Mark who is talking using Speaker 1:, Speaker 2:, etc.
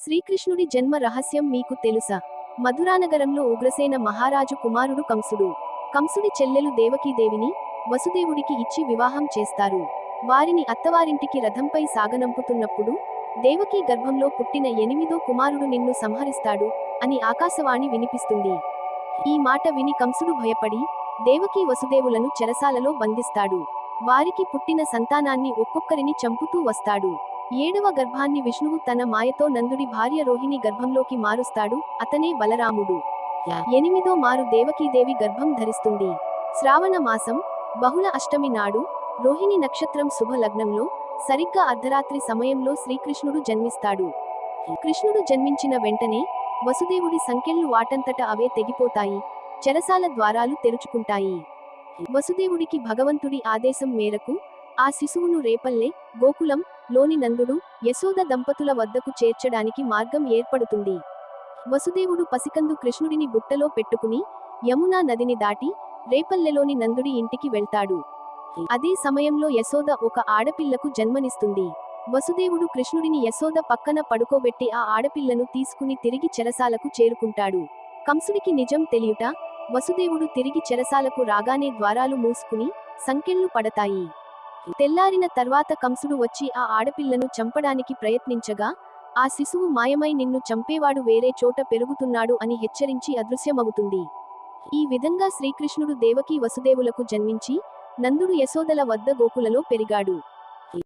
Speaker 1: శ్రీకృష్ణుడి జన్మ రహస్యం మీకు తెలుసా? మధురానగరంలో ఉగ్రసేన మహారాజు కుమారుడు కంసుడు. కంసుడి చెల్లెలు దేవకీదేవిని వసుదేవుడికి ఇచ్చి వివాహం చేస్తారు. వారిని అత్తవారింటికి రథంపై సాగనంపుతున్నప్పుడు దేవకీ గర్భంలో పుట్టిన ఎనిమిదో కుమారుడు నిన్ను సంహరిస్తాడు అని ఆకాశవాణి వినిపిస్తుంది. ఈ మాట విని కంసుడు భయపడి దేవకీ వసుదేవులను చెరసాలలో బంధిస్తాడు. వారికి పుట్టిన సంతానాన్ని ఒక్కొక్కరిని చంపుతూ వస్తాడు. ఏడవ గర్భాన్ని విష్ణువు తన మాయతో నందుడి భార్య రోహిణి గర్భంలోకి మారుస్తాడు. అతనే బలరాముడు. ఎనిమిదో మారు దేవకీదేవి గర్భం ధరిస్తుంది. శ్రావణ మాసం బహుళ అష్టమి నాడు రోహిణి నక్షత్రం శుభ లగ్నంలో సరిగ్గా అర్ధరాత్రి సమయంలో శ్రీకృష్ణుడు జన్మిస్తాడు. కృష్ణుడు జన్మించిన వెంటనే వసుదేవుడి సంకెళ్ళు వాటంతట అవే తెగిపోతాయి చెరసాల ద్వారాలు తెరుచుకుంటాయి. వసుదేవుడికి భగవంతుడి ఆదేశం మేరకు ఆ శిశువును రేపల్లె గోకులం లోని నందుడు యశోద దంపతుల వద్దకు చేర్చడానికి మార్గం ఏర్పడుతుంది. వసుదేవుడు పసికందు కృష్ణుడిని బుట్టలో పెట్టుకుని యమునా నదిని దాటి రేపల్లెలోని నందుడి ఇంటికి వెళ్తాడు. అదే సమయంలో యశోద ఒక ఆడపిల్లకు జన్మనిస్తుంది. వసుదేవుడు కృష్ణుడిని యశోద పక్కన పడుకోబెట్టి ఆ ఆడపిల్లను తీసుకుని తిరిగి చెరసాలకు చేరుకుంటాడు. కంసుడికి నిజం తెలియుట వసుదేవుడు తిరిగి చెరసాలకు రాగానే ద్వారాలు మూసుకుని సంకెళ్ళు పడతాయి. తెల్లారిన తర్వాత కంసుడు వచ్చి ఆ ఆడపిల్లను చంపడానికి ప్రయత్నించగా ఆ శిశువు మాయమై నిన్ను చంపేవాడు వేరే చోట పెరుగుతున్నాడు అని హెచ్చరించి అదృశ్యమవుతుంది. ఈ విధంగా శ్రీకృష్ణుడు దేవకీ వసుదేవులకు జన్మించి నందుడు యశోదల వద్ద గోకులలో పెరిగాడు.